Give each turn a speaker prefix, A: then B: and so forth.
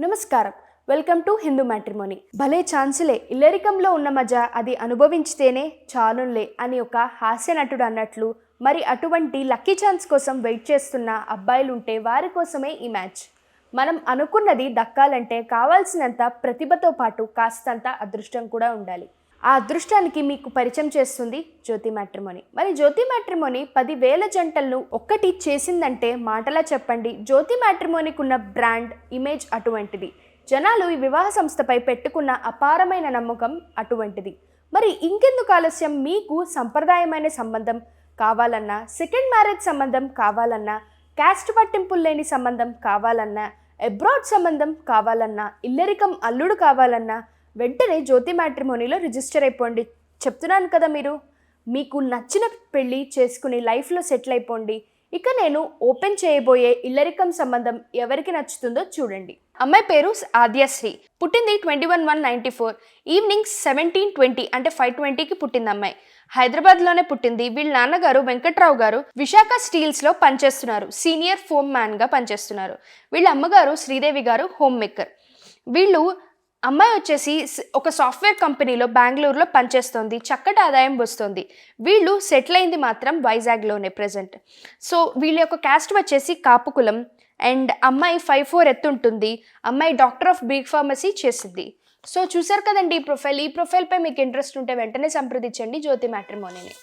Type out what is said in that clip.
A: నమస్కారం. Welcome to Hindu matrimony. భలే ఛాన్సులే. ఇల్లరికంలో ఉన్న మజ అది అనుభవించితేనే చాలులే అని ఒక హాస్య నటుడు అన్నట్లు మరి అటువంటి లక్కీ ఛాన్స్ కోసం వెయిట్ చేస్తున్న అబ్బాయిలుంటే వారి కోసమే ఈ మ్యాచ్. మనం అనుకున్నది దక్కాలంటే కావాల్సినంత ప్రతిభతో పాటు కాస్తంత అదృష్టం కూడా ఉండాలి. ఆ అదృష్టానికి మీకు పరిచయం చేస్తుంది జ్యోతి మ్యాట్రిమోని. మరి జ్యోతి మ్యాట్రిమోని పదివేల జంటలను ఒక్కటి చేసిందంటే మాటలా చెప్పండి. జ్యోతి మ్యాట్రిమోనికి ఉన్న బ్రాండ్ ఇమేజ్ అటువంటిది. జనాలు ఈ వివాహ సంస్థపై పెట్టుకున్న అపారమైన నమ్మకం అటువంటిది. మరి ఇంకెందుకు ఆలస్యం? మీకు సంప్రదాయమైన సంబంధం కావాలన్నా సెకండ్ మ్యారేజ్ సంబంధం కావాలన్నా క్యాస్ట్ పట్టింపులు లేని సంబంధం కావాలన్నా అబ్రాడ్ సంబంధం కావాలన్నా ఇల్లరికం అల్లుడు కావాలన్నా వెంటనే జ్యోతి మ్యాట్రిమోనీలో రిజిస్టర్ అయిపోండి. చెప్తున్నాను కదా మీరు. మీకు నచ్చిన పెళ్ళి చేసుకుని లైఫ్లో సెటిల్ అయిపోండి. ఇక నేను ఓపెన్ చేయబోయే ఇల్లరికం సంబంధం ఎవరికి నచ్చుతుందో చూడండి. అమ్మాయి పేరు ఆద్యశ్రీ. పుట్టింది twenty one one ninety four. Evening seventeen twenty అంటే ఫైవ్ ట్వంటీకి పుట్టింది అమ్మాయి. హైదరాబాద్లోనే పుట్టింది. వీళ్ళ నాన్నగారు వెంకట్రావు గారు విశాఖ స్టీల్స్లో పనిచేస్తున్నారు. సీనియర్ ఫోమ్ మ్యాన్గా పనిచేస్తున్నారు. వీళ్ళ అమ్మగారు శ్రీదేవి గారు హోమ్ మేకర్. వీళ్ళు అమ్మాయి వచ్చేసి ఒక సాఫ్ట్వేర్ కంపెనీలో బెంగళూరులో పనిచేస్తుంది. చక్కటి ఆదాయం వస్తుంది. వీళ్ళు సెటిల్ అయింది మాత్రం వైజాగ్లోనే ప్రజెంట్ సో వీళ్ళ యొక్క క్యాస్ట్ వచ్చేసి కాపుకులం. అండ్ అమ్మాయి ఫైవ్ ఫోర్ ఎత్తుంటుంది. అమ్మాయి డాక్టర్ ఆఫ్ బీ ఫార్మసీ చేసింది. సో చూసారు కదండి ఈ ప్రొఫైల్. ఈ ప్రొఫైల్పై మీకు ఇంట్రెస్ట్ ఉంటే వెంటనే సంప్రదించండి. జ్యోతి మ్యాట్రిమోనీని.